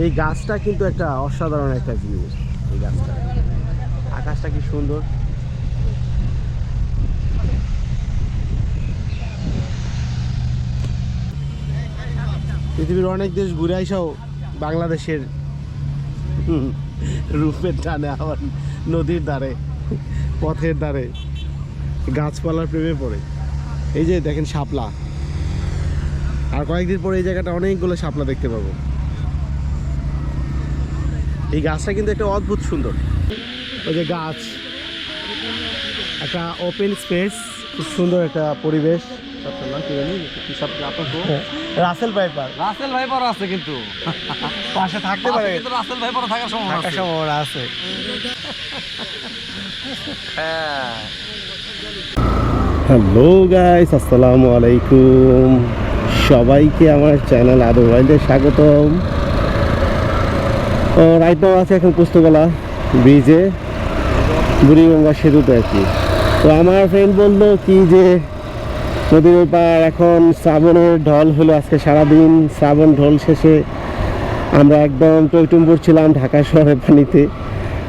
এই গাছটা কিন্তু একটা অসাধারণ একটা জিনিস এই গাছটা। আকাশটা কি সুন্দর। পৃথিবীর অনেক দেশ ঘুরে আইসাও বাংলাদেশের রূপের টানে আবার নদীর ধারে, পথের ধারে, গাছপালার প্রেমে পড়ে। এই যে দেখেন শাপলা। আর কয়েকদিন পরে এই জায়গাটা অনেকগুলো শাপলা দেখতে পাবো। এই গাছটা কিন্তু একটা অদ্ভুত সুন্দর। ওই যে গাছ একটা ওপেন স্পেস খুব সুন্দর একটা পরিবেশ। তো? রাসেল রাসেল ভাইপারও আছে কিন্তু। পাশে থাকতে পারে। কিন্তু রাসেল ভাইপারও থাকার সম্ভাবনা থাকার আছে। সম্ভাবনা আছে। হ্যাঁ। হ্যালো গাইস আসসালামু আলাইকুম। সবাইকে আমার চ্যানেল আদর স্বাগতম। রাইট নাও আছে এখন পুস্তকলা, ব্রিজে, বুড়িগঙ্গা সেতুতে আর কি। তো আমার ফ্রেন্ড বলল কি যে, নদীর পার এখন শ্রাবণের ঢল হলো আজকে সারাদিন, শ্রাবণ ঢল শেষে আমরা একদম টইটুম্বুর ছিলাম ঢাকা শহরের পানিতে।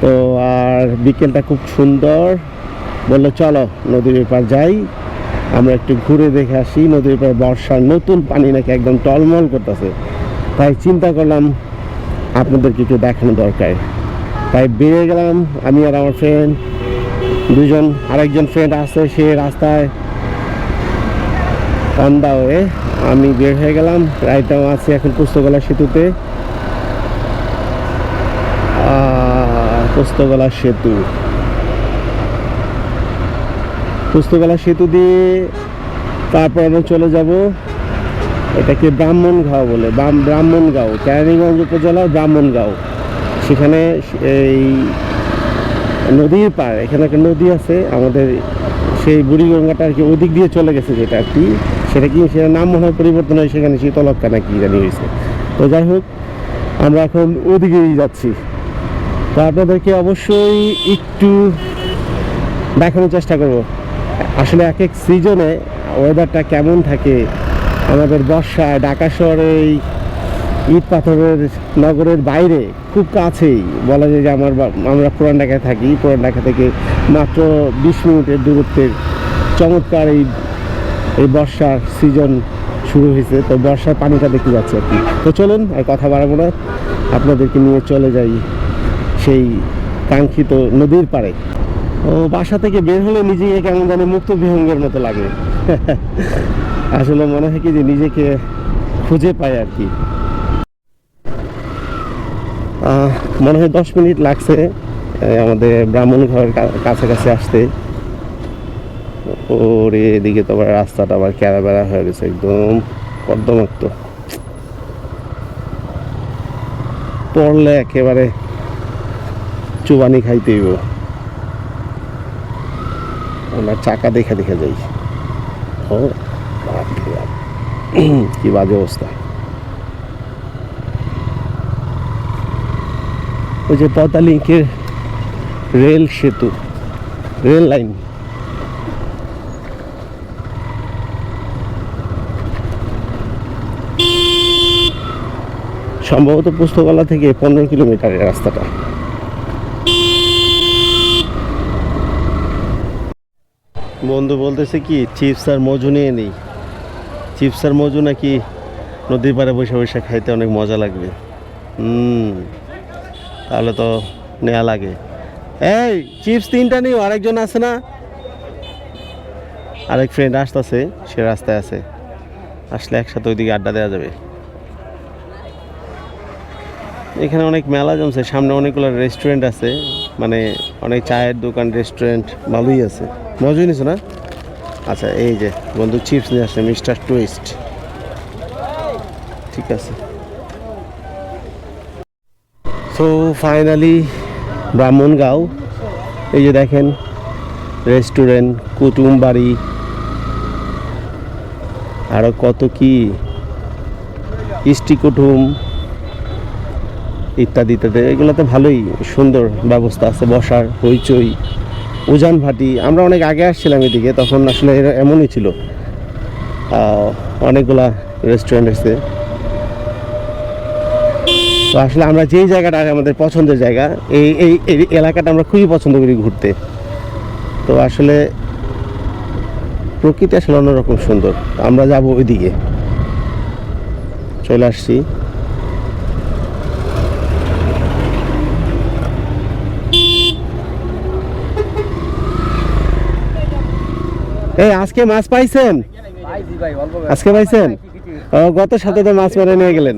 তো আর বিকেলটা খুব সুন্দর। বলল, চলো নদীর এপার যাই, আমরা একটু ঘুরে দেখে আসি, নদীর এপার বর্ষার নতুন পানি নাকি একদম টলমল করতেছে। তাই চিন্তা করলাম আপনাদেরকে একটু দেখানো দরকার। তাই বেরিয়ে গেলাম, আমি আর আমার ফ্রেন্ড দুজন আরেকজন ফ্রেন্ড আছে, সে রাস্তায় অন হয়ে আমি বের হয়ে গেলাম। রাইটাও আছি এখন পুস্তকলা সেতুতে। পুস্তকলা সেতু। পুস্তকলা সেতু দিয়ে তারপর আমরা চলে যাব। এটাকে ব্রাহ্মণ ব্রাহ্মণগাঁও বলে ব্রাহ্ম- ব্রাহ্মণগাঁও কেরানীগঞ্জ উপজেলার ব্রাহ্মণগাঁও সেখানে এই নদীর পার এখানে একটা নদী আছে, আমাদের সেই বুড়িগঙ্গাটা আর কি ওদিক দিয়ে চলে গেছে যেটা আর কি। সেটা কি সেটা নাম মনে হয় পরিবর্তন হয়, সেখানে শীতলক্কা নাকি জানি হয়েছে। তো যাই হোক, আমরা এখন ওদিকেই যাচ্ছি। তো আপনাদেরকে অবশ্যই একটু দেখানোর চেষ্টা করব। আসলে এক এক সিজনে ওয়েদারটা কেমন থাকে আমাদের বর্ষায় ঢাকা শহরে এই ইট পাথরের নগরের বাইরে, খুব কাছেই। বলা যায় যে আমার আমরা পুরান ঢাকায় থাকি। পুরান ঢাকা থেকে মাত্র বিশ মিনিটের দূরত্বের চমৎকার এই এই বর্ষার সিজন শুরু হয়েছে। তো বর্ষার পানিটা দেখতে যাচ্ছে আর কি। তো চলুন, আর কথা বাড়াবো না। আপনাদেরকে নিয়ে চলে যাই সেই কাঙ্ক্ষিত নদীর পাড়ে। ও, বাসা থেকে বের হলে নিজেকে কেমন জানি মুক্ত বিহঙ্গের মতো লাগে। আসলে মনে হয় কি যে নিজেকে খুঁজে পাই আর কি। মনে হয় দশ মিনিট লাগছে আমাদের ব্রাহ্মণ ঘরের কাছাকাছি আসতে। ওর, এদিকে তো আবার রাস্তাটা আবার ক্যারা বেড়া হয়ে গেছে, একদম কর্দমাক্ত। পড়লে একেবারে চুবানি খাইতেইব আমরা চাকা দেখে দেখে যাই। বাপ। কি বাজে অবস্থা। ওই যে পতালিঙ্কের রেল সেতু, রেল লাইন। সম্ভবত পুস্তকালা থেকে পনেরো কিলোমিটারের রাস্তাটা। বন্ধু বলতেছে কি, চিপস আর মজু নিয়ে নেই। চিপস আর মজু নাকি নদীর পাড়ে বসে বসে খাইতে অনেক মজা লাগবে। হুম, তাহলে তো নেওয়া লাগে। এই, চিপস তিনটা নিও, আরেকজন আছে না? আরেক ফ্রেন্ড আসতেছে, সে রাস্তায় আছে। আসলে একসাথে ওইদিকে আড্ডা দেওয়া যাবে। এখানে অনেক মেলা জমছে, সামনে অনেকগুলো রেস্টুরেন্ট আছে। মানে অনেক চায়ের দোকান রেস্টুরেন্ট ভালোই আছে। মজা নিছো না? আচ্ছা এই যে বন্ধু চিপস নিয়ে আসছে, মিস্টার টুইস্ট। ঠিক আছে। So finally Brahmangaon. এই যে দেখেন রেস্টুরেন্ট কুটুম বাড়ি আরও কত কি? ইষ্টি কুটুম, ইত্যাদি ইত্যাদি। এগুলোতে ভালোই সুন্দর ব্যবস্থা আছে, বসার, হইচই। উজান ভাটি আমরা অনেক আগে আসছিলাম এদিকে, তখন আসলে এমনই ছিল। অনেকগুলা রেস্টুরেন্ট আছে। তো আসলে আমরা যেই জায়গাটা আমাদের পছন্দের জায়গা এই এই এলাকাটা আমরা খুবই পছন্দ করি ঘুরতে। তো আসলে প্রকৃতি আসলে অন্যরকম সুন্দর। আমরা যাব ওইদিকে। চলে আসছি। এই, আজকে মাছ পাইছেন? আজকে পাইছেন? গত সপ্তাহে মাছ মেরে নিয়ে গেলেন।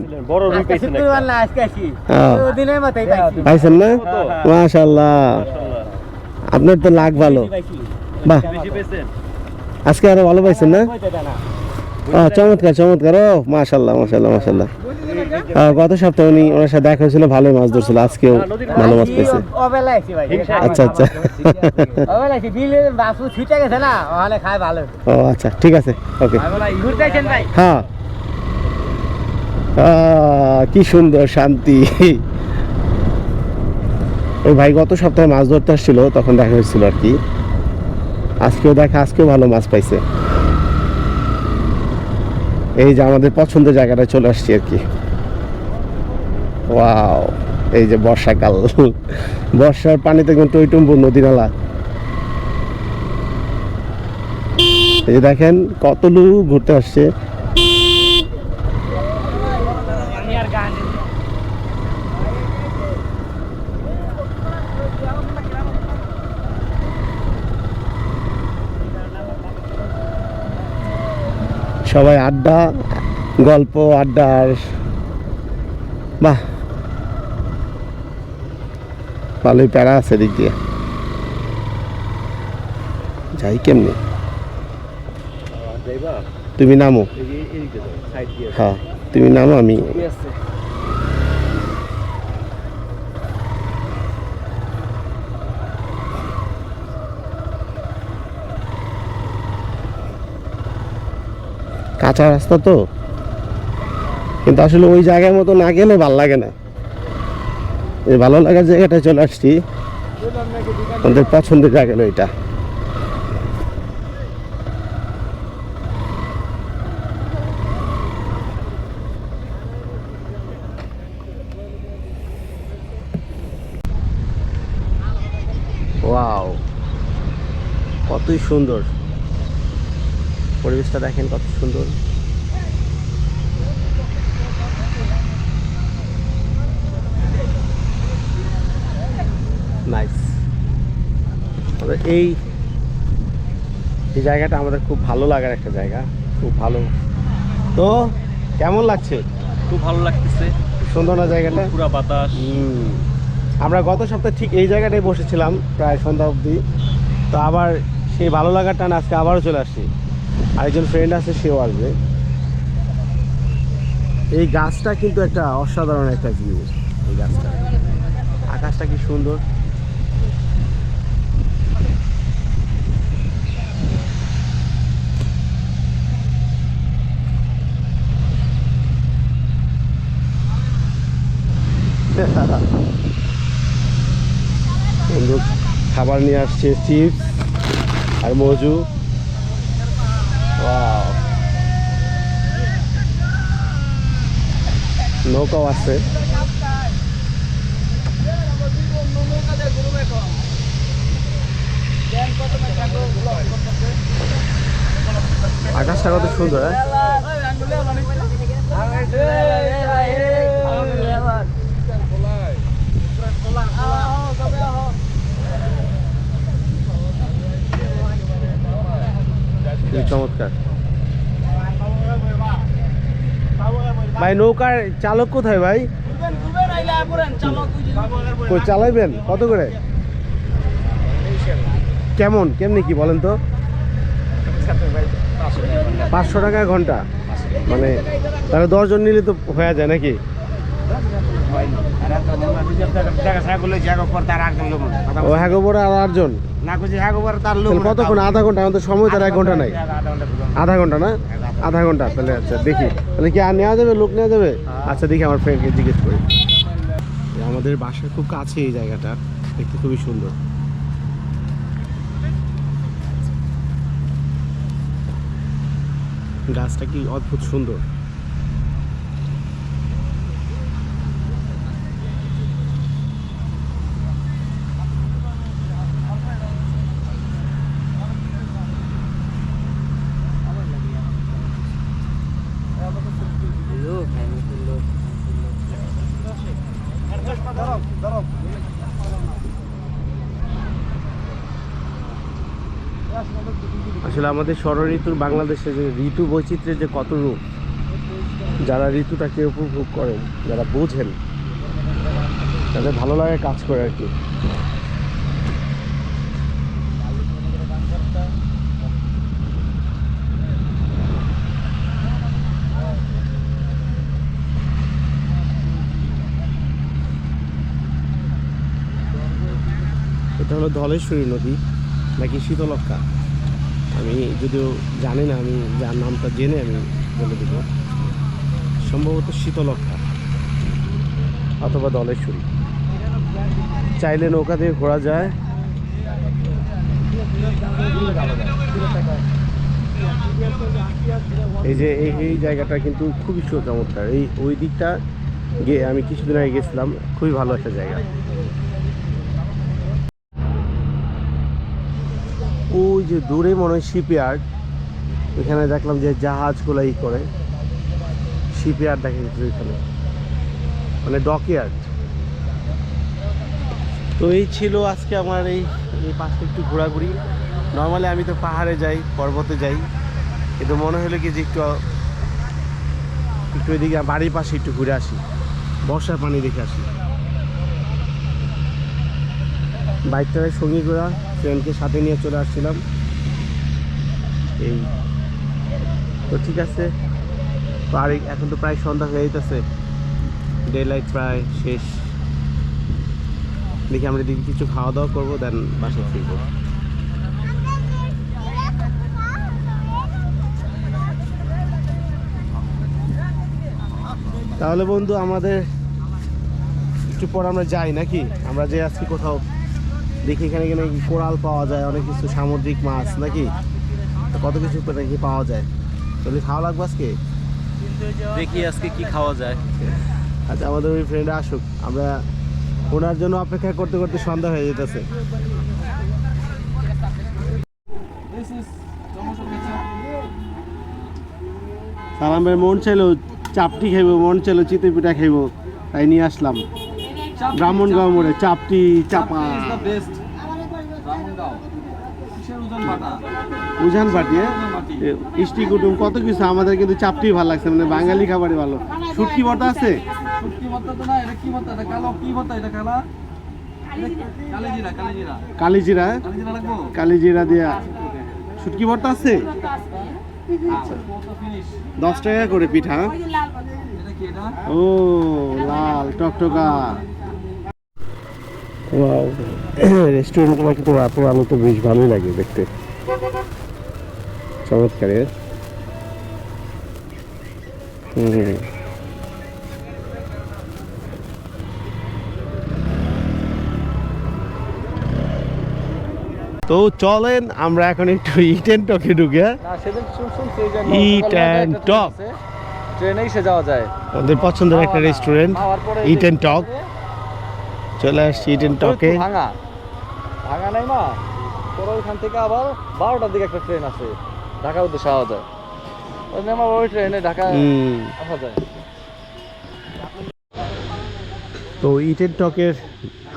পাইছেন না? মাশাল্লাহ আপনার তো লাগ ভালো। বাহ। আজকে আরও ভালো পাইছেন না? চমৎকার চমৎকার। ও মাশাল্লাহ মাশাল্লাহ মাশাল্লাহ গত সপ্তাহে উনি ওনার সাথে দেখা হয়েছিল, ভালোই মাছ ধরছিল, আজকেও ভালো মাছ পেয়েছে। আচ্ছা আচ্ছা। ও আচ্ছা ঠিক আছে, ওকে। হ্যাঁ। কি সুন্দর শান্তি। ওই ভাই গত সপ্তাহে মাছ ধরতে আসছিল, তখন দেখা হয়েছিল আর কি। আজকেও দেখা, আজকেও ভালো মাছ পাইছে। এই যে আমাদের পছন্দের জায়গাটা চলে আসছি আর কি। ওয়াও এই যে বর্ষাকাল। বর্ষার পানিতে কিন্তু টইটুম্বু নদী নালা। এই যে দেখেন, কত লোক ঘুরতে আসছে। সবাই আড্ডা, গল্প আড্ডা বাহ। ভালোই প্যারা আছে দিক দিয়ে। যাই কেমনি? তুমি নামো। হ্যাঁ তুমি নামো, আমি কাঁচা রাস্তা তো। কিন্তু আসলে ওই জায়গার মতো না গেলে ভালো লাগে না। এই ভালো লাগার জায়গাটায় চলে আসছি। আমাদের পছন্দের জায়গা হলো এটা। ওয়াও, কতই সুন্দর। পরিবেশটা দেখেন কত সুন্দর। তবে এই এই জায়গাটা আমাদের খুব ভালো লাগার একটা জায়গা খুব ভালো। তো কেমন লাগছে? খুব ভালো লাগতেছে। সুন্দর না জায়গাটা? পুরা বাতাস। আমরা গত সপ্তাহে ঠিক এই জায়গাটায় বসেছিলাম প্রায় সন্ধ্যা অবধি। তো আবার সেই ভালো লাগার টান আজকে আবারও চলে আসছি। আরেকজন ফ্রেন্ড আছে সেও আসবে। এই গাছটা কিন্তু একটা অসাধারণ একটা ভিউ এই গাছটা। আকাশটা কি সুন্দর। বন্ধু খাবার নিয়ে আসছে চিপস আর মজু. নৌকাও আছে। আকাশটা কত সুন্দর হ্যাঁ? চমৎকার। ভাই, নৌকার চালক কোথায় ভাই? চালাইবেন? কত করে? কেমন? কেমনি কি বলেন তো? পাঁচশো টাকা ঘণ্টা। মানে তাহলে দশজন নিলে তো হয়ে যায় নাকি? ও হ্যাঁ আর আটজন? কতক্ষণ? আধা ঘণ্টা? আমাদের সময় তার এক ঘণ্টা নাই। আধা ঘণ্টা না? আধা ঘণ্টা তাহলে আচ্ছা দেখি। তাহলে কি আর নেওয়া যাবে? লোক নেওয়া যাবে? আচ্ছা দেখি আমার ফ্রেন্ডকে জিজ্ঞেস করি। আমাদের বাসার খুব কাছে এই জায়গাটা। দেখতে খুবই সুন্দর। গাছটা কি অদ্ভুত সুন্দর। আসলে আমাদের ষড় ঋতুর বাংলাদেশে যে ঋতু বৈচিত্র্যের যে কত রূপ, যারা ঋতুটাকে উপভোগ করেন, যারা বোঝেন, তাদের ভালো লাগে কাজ করে আর কি। এটা হলো ধলেশ্বরী নদী, নাকি শীতলক্ষা আমি যদিও জানি না, আমি যার নামটা জেনে আমি বলে দেব। সম্ভবত শীতলক্ষা অথবা দলেশ্বরী। চাইলে নৌকা দিয়ে ঘোরা যায়। এই যে এই এই জায়গাটা কিন্তু খুবই চমৎকার। এই, ওই দিকটা গিয়ে আমি কিছুদিন আগে গেছিলাম। খুবই ভালো একটা জায়গা ওই যে দূরে মনে হয় শিপইয়ার্ড ওইখানে দেখলাম যে জাহাজগুলো ই করে। শিপইয়ার্ড দেখা যাচ্ছে ওইখানে। মানে ডকইয়ার্ড তো এই ছিল আজকে আমার এই এই পাশে একটু ঘোরাঘুরি। নর্মালি আমি তো পাহাড়ে যাই, পর্বতে যাই। কিন্তু মনে হলো কি যে একটু একটু এদিকে বাড়ির পাশে একটু ঘুরে আসি। বর্ষার পানি দেখে আসি। বাইকটাকে সঙ্গী করে ফ্রেন্ডকে সাথে নিয়ে চলে আসছিলাম। এই। তো ঠিক আছে। তো আর এখন তো প্রায় সন্ধ্যা হয়ে যেতেছে ডে লাইট প্রায় শেষ। দেখি আমরা এদিকে কিছু খাওয়া দাওয়া করব, দেন বাসায় ফিরবো। তাহলে বন্ধু, আমাদের একটু পর আমরা যাই নাকি? আমরা যে আজকে কোথাও দেখি এখানে এখানে কোরাল পাওয়া যায়, অনেক কিছু সামুদ্রিক মাছ নাকি? কত কিছু নাকি পাওয়া যায়? তাহলে খাওয়া লাগবে আজকে? দেখি আজকে কি খাওয়া যায়। আচ্ছা আমাদের ওই ফ্রেন্ড আসুক। আমরা ওনার জন্য অপেক্ষা করতে করতে সন্ধ্যা হয়ে যেতেছে। সালামের মন চাইলো চাপটি খাইবো মন চাইলো চিতই পিঠা খাইবো তাই নিয়ে আসলাম। ব্রাহ্মণগাঁও মোড়ে চাপটি চাপা। উজান পাটিয়ে ইষ্টি কুটুম কত কিছু আমাদের কিন্তু চাপটি ভালো লাগছে মানে বাঙালি খাবারই ভালো। শুটকি বর্তা আছে? শুটকি ভর্তা তো না এটা কি ভর্তা এটা কালো কি ভর্তা এটা কালা? কালিজিরা কালিজিরা। দিয়া। শুটকি বর্তা আছে? দশ টাকা করে পিঠা এটা? ও লাল টকটকা। রেস্টুরেন্টগুলো কিন্তু রাতের আলো তো বেশ ভালোই লাগে দেখতে। চমৎকারের তো চলেন আমরা এখন একটু ইটেন টকে ঢুকে না সেদিন শুন শুনছি যে Eat and talk. ট্রেনে এসে যাওয়া যায়। ওদের পছন্দের একটা রেস্টুরেন্ট ইট অ্যান্ড টক চলে আসছি অ্যান্ড টকে ভাঙা। ভাঙা নাই না পরে ওইখান থেকে আবার বারোটার দিকে একটা ট্রেন আছে ঢাকা উদ্দেশ্যে আওয়া যায়। ওই আমার ওই ট্রেনে ঢাকা আসা যায়। তো ইট অ্যান্ড টকের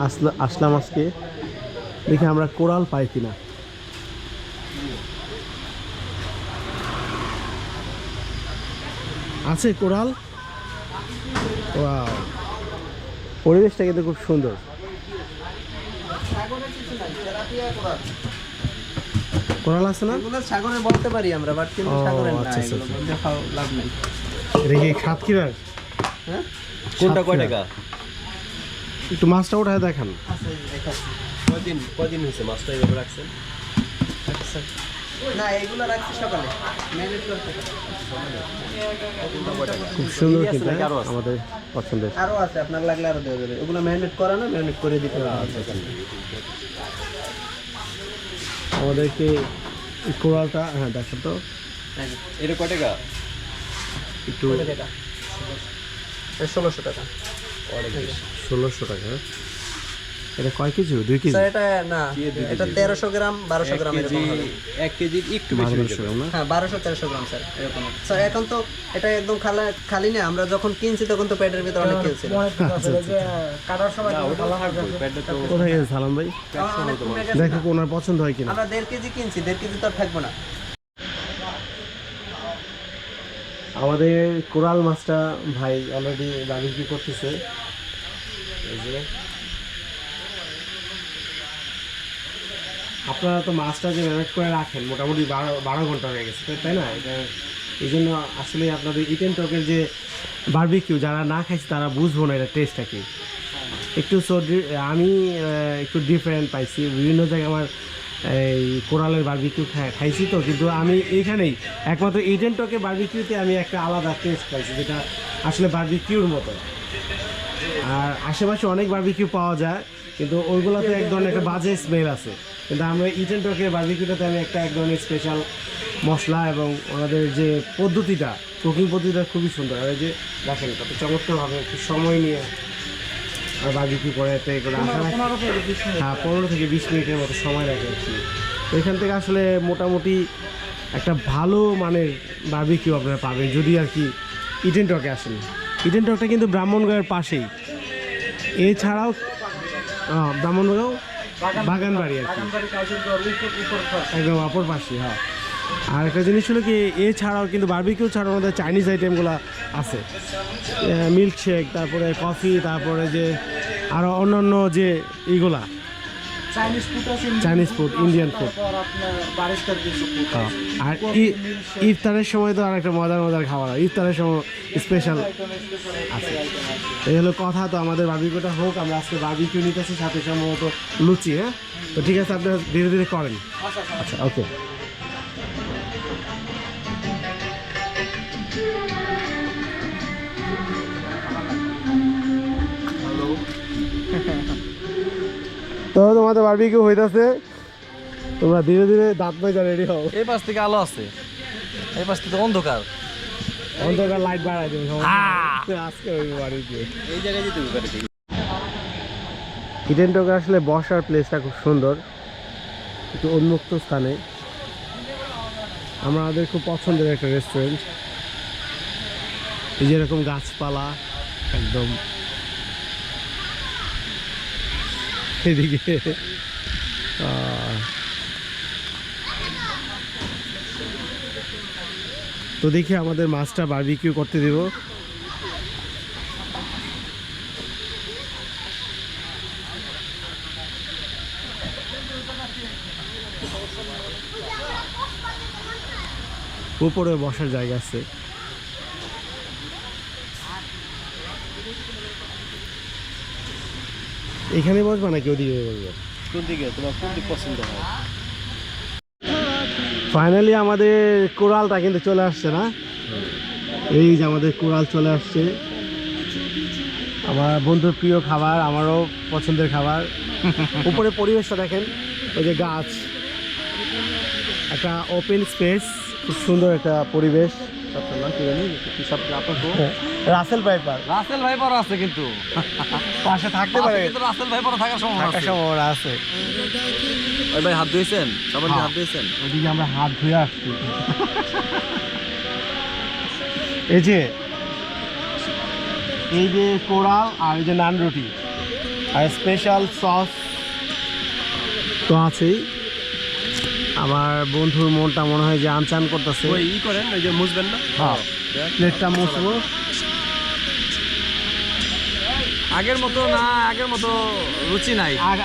আসলা আসলাম আজকে। দেখি আমরা কোরাল পাই কিনা। আছে কোরাল? Wow. পরিবেশটা কিন্তু খুব সুন্দর। কোরাল আছে না? সাগরে বলতে পারি আমরা বাট কিন্তু সাগরে না আচ্ছা, আচ্ছা, এগুলো আচ্ছা। খাও লাভ নেই। এটা সাতক্ষীরার হ্যাঁ? কোনটা কয় টাকা একটু মাছটা ওঠায় দেখান। কয়দিন কয়দিন হয়েছে মাছটা এইভাবে রাখছেন? আচ্ছা। না এগুলো রাখছি সকালে। ম্যানেজ করতে খুব সুন্দর কিন্তু হ্যাঁ? আমাদের পছন্দের। আরও আছে আপনার লাগলে আরও দেওয়া যাবে। ওগুলো ম্যারিনেট করা না ম্যারিনেট করে দিতে হবে। আমাদেরকে এই কোরালটা হ্যাঁ দেখো তো। এটা কয় টাকা একটু ষোলোশো টাকা। ষোলোশো টাকা। এটা কয় কেজি দুই কেজি? এটা না এটা তেরোশো গ্রাম বারোশো গ্রাম এরকম এক কেজির একটু বারোশো গ্রাম হ্যাঁ বারোশো তেরোশো গ্রাম স্যার এরকম স্যার এখন তো এটা একদম খালা খালি না আমরা যখন কিনছি তখন তো পেটের ভিতরে অনেক কিনছি কোথায় গেছে সালাম ভাই? দেখো ওনার পছন্দ হয় কিনা। আমরা দেড় কেজি কিনছি দেড় কেজি তো আর থাকব না। আমাদের কোরাল মাছটা ভাই অলরেডি বাবিকি করতেছে? এই যে আপনারা তো মাছটা যে ম্যানেজ করে রাখেন, মোটামুটি বারো বারো ঘণ্টা হয়ে গেছে, তাই না? এটা এই জন্য আসলে আপনাদের ইটেন টকের যে বারবিকিউ যারা না খাইছে, তারা বুঝব না এটা টেস্টটা কি। একটু আমি একটু ডিফারেন্ট পাইছি। বিভিন্ন জায়গায় আমার, এই কোরালের বারবিকিউ খাইছি তো, কিন্তু আমি এইখানেই একমাত্র ইডেন টকে বারবিকিউতে আমি একটা আলাদা টেস্ট পাইছি, যেটা আসলে বারবিকিউর মতো। আর আশেপাশে অনেক বারবিকিউ পাওয়া যায়, কিন্তু ওইগুলোতে এক ধরনের একটা বাজে স্মেল আছে। কিন্তু আমরা ইটেন টকের বারবিকিউটাতে আমি একটা এক ধরনের স্পেশাল মশলা এবং ওনাদের যে পদ্ধতিটা কুকিং পদ্ধতিটা খুবই সুন্দর। আর এই যে দেখেন কত চমৎকারভাবে একটু সময় নিয়ে আর বারবিকিউ করে এতে করে আশা হ্যাঁ পনেরো থেকে বিশ মিনিটের মতো সময় লাগে আর কি। এখান থেকে আসলে মোটামুটি একটা ভালো মানের বারবিকিউ আপনারা পাবেন যদি আর কি ইডেন টকে আসেন। ইডেন টকটা কিন্তু ব্রাহ্মণগাঁয়ের পাশেই। এছাড়াও আহ, আর কি। একদম অপর পাশে হ্যাঁ। আর একটা জিনিস হলো কি এছাড়াও কিন্তু বার্বিকিউ ছাড়াও আমাদের চাইনিজ আইটেমগুলো আছে। মিল্কশেক তারপরে কফি তারপরে যে আরও অন্যান্য যে এইগুলা চাইনিজ ফুড আছে চাইনিজ ফুড ইন্ডিয়ান ফুড। আর ইফতারের সময় তো আর একটা মজার মজার খাবার হয় ইফতারের সময় স্পেশাল আছে। এই হলো কথা তো আমাদের বার্বিকিউটা হোক আমরা আজকে বাবি বার্বিকিউ নিতেছি সাথে সম্ভবত লুচি হ্যাঁ? তো ঠিক আছে আপনারা ধীরে ধীরে করেন। আচ্ছা ওকে তো তোমাদের বার্বিকিউ হইতাছে। তোমরা ধীরে ধীরে দাঁত মেজা রেডি হও। এই পাশ থেকে আলো আছে। এই পাশ থেকে অন্ধকার। অন্ধকার লাইট বাড়াই দেবে আজকে ওই বাড়িতে এই জায়গায় যেতে পারে ইডেন টকে আসলে বসার প্লেসটা খুব সুন্দর। একটু উন্মুক্ত স্থানে। আমাদের খুব পছন্দের একটা রেস্টুরেন্ট এই যেরকম গাছপালা একদম এদিকে। তো দেখি আমাদের মাছটা বারবিকিউ করতে দেব। উপরে বসার জায়গা আছে। এখানে বসবা নাকি ওদিকে বসবো? কোন দিকে তোমার কোন দিক পছন্দ হয়? ফাইনালি আমাদের কোরালটা কিন্তু চলে আসছে না? এই যে আমাদের কোরাল চলে আসছে। আমার বন্ধুর প্রিয় খাবার আমারও পছন্দের খাবার। উপরে পরিবেশটা দেখেন ওই যে গাছ। একটা ওপেন স্পেস খুব সুন্দর একটা পরিবেশ। রাসেল পাইপার রাসেল ভাইপার আছে কিন্তু। পাশে থাকতে পারে। কিন্তু রাসেল ভাইপার থাকার সম্ভাবনা আছে। সম্ভাবনা আছে। ওই ভাই হাত ধুইছেন? হ্যাঁ। হাত ধুইছেন? ওইদিকে আমরা হাত ধুয়ে আসছি। এই যে এই যে কোরাল আর এই যে নান রুটি। আর স্পেশাল সস তো আছেই। আমার বন্ধুর মনটা মনে হয় যে আনচান করতেছে। ওই ই করেন ওই যে মুছবেন না? হ্যাঁ। প্লেটটা মুছবো। আগের মতো না আগের মতো রুচি নাই। আগ-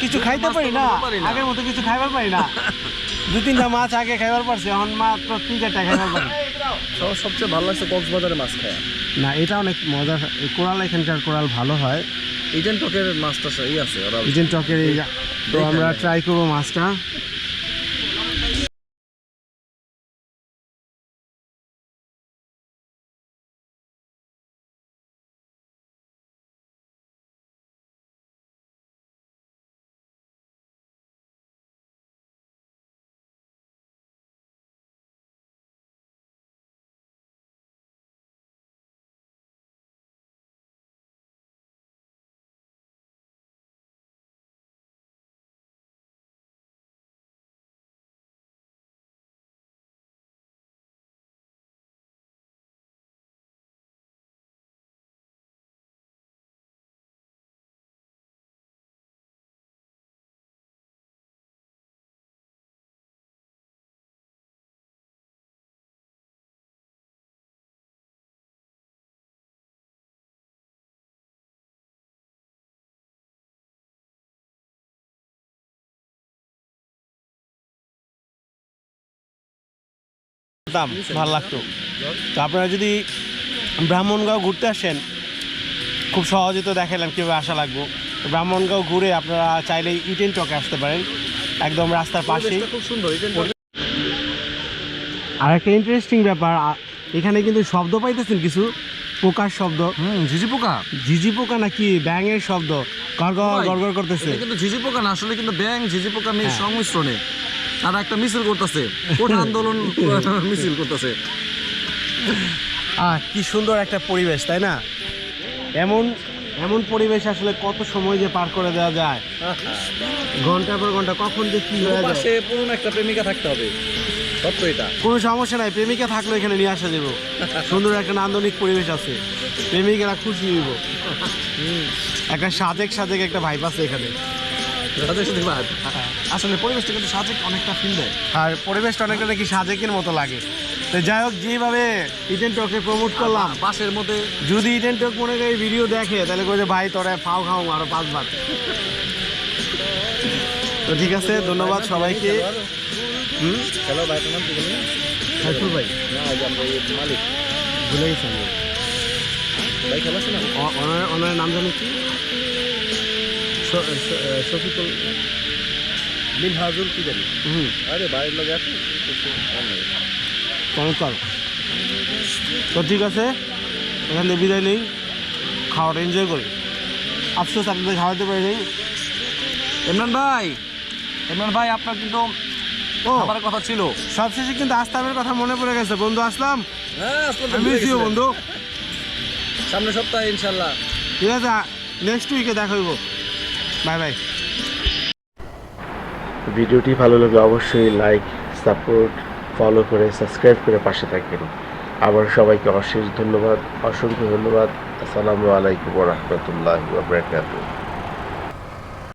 কিছু খাইতে পারি না। পারি না। আগের মতো কিছু খাইবার পারি না। দু তিনটা মাছ আগে খাইবার পারছি এখন মাত্র তিন চারটা খাইবার পারি। সবচেয়ে ভালো লাগছে কক্সবাজারে মাছ খায় না এটা অনেক মজা। এই কোরাল এখানকার কোরাল ভালো হয়। ইডেন টকের মাছটা ই আছে চকের এই তো আমরা ট্রাই করব মাছটা। দাম ভালো লাগতো। তো আপনারা যদি ব্রাহ্মণগাঁও ঘুরতে আসেন খুব সহজে তো দেখালাম কীভাবে আসা লাগবো। ব্রাহ্মণগাঁও ঘুরে আপনারা চাইলে ইটেন টকে আসতে পারেন একদম রাস্তার খুব সুন্দর আর একটা ইন্টারেস্টিং ব্যাপার এখানে কিন্তু শব্দ পাইতেছেন কিছু? পোকার শব্দ। হুম ঝিঝি পোকা। ঝিঝি পোকা নাকি ব্যাঙের শব্দ? গড়গড় গড়গড় করতেছে। কিন্তু ঝিঝি পোকা না আসলে কিন্তু ব্যাং ঝিঝি পোকা মিল হ্যাঁ। সংমিশ্রণে। তারা একটা মিছিল করতেছে। কোটা আন্দোলন মিছিল করতেছে। আহ কি সুন্দর একটা পরিবেশ তাই না? এমন এমন পরিবেশ আসলে কত সময় যে পার করে দেওয়া যায়। ঘণ্টার পর ঘণ্টা কখন যে কি হয়ে যায়। পাশে পুরনো একটা প্রেমিকা থাকতে হবে। সত্য এটা। কোনো সমস্যা নাই প্রেমিকা থাকলে এখানে নিয়ে আসা যাব। সুন্দর একটা নান্দনিক পরিবেশ আছে। প্রেমিকারা খুশি হইব। একটা সাজেক সাজেক একটা ভাইব আছে এখানে। সাথে সাথে বাদ। আসলে পরিবেশটা কিন্তু সাজেক অনেকটা ফিল দেয়। আর পরিবেশটা অনেকটা নাকি সাজেকের মতো লাগে। তো যাই হোক যেভাবে ইটেন টকে প্রমোট করলাম বাসের মধ্যে যদি ইটেন টক মনে করি ভিডিও দেখে তাহলে কই যে ভাই তোরা ফাও খাও আরও পাঁচবার। তো ঠিক আছে ধন্যবাদ সবাইকে। হুম? হ্যালো ভাই তোমার কি বলি সাইফুল ভাই। না আজ আমরা এই মালিক। ভুলে গেছি আমি ভাই খেলা না ওনার- নাম জানি কি শফিকুল মিন হাজুল কি জানি? আরে বাইরের লোক আছে চমৎকার তো ঠিক আছে এখান থেকে বিদায় নেই খাওয়াটা এনজয় করি। আফসোস আপনাদের খাওয়াতে পারি নেই। ইমরান ভাই ইমরান ভাই আপনার কিন্তু ও খাবারের কথা ছিল। সবশেষে কিন্তু আসলামের কথা মনে পড়ে গেছে। বন্ধু আসলাম। হ্যাঁ। বন্ধু। সামনের সপ্তাহে ইনশাল্লাহ। ঠিক আছে নেক্সট উইকে দেখা হইব। বাই বাই ভিডিওটি ভালো লাগলে অবশ্যই লাইক, সাপোর্ট, ফলো করে, সাবস্ক্রাইব করে পাশে থাকবেন। আবার সবাইকে অশেষ ধন্যবাদ, অসংখ্য ধন্যবাদ। আসসালামু আলাইকুম রহমতুল্লাহ বাবরাকাতুহ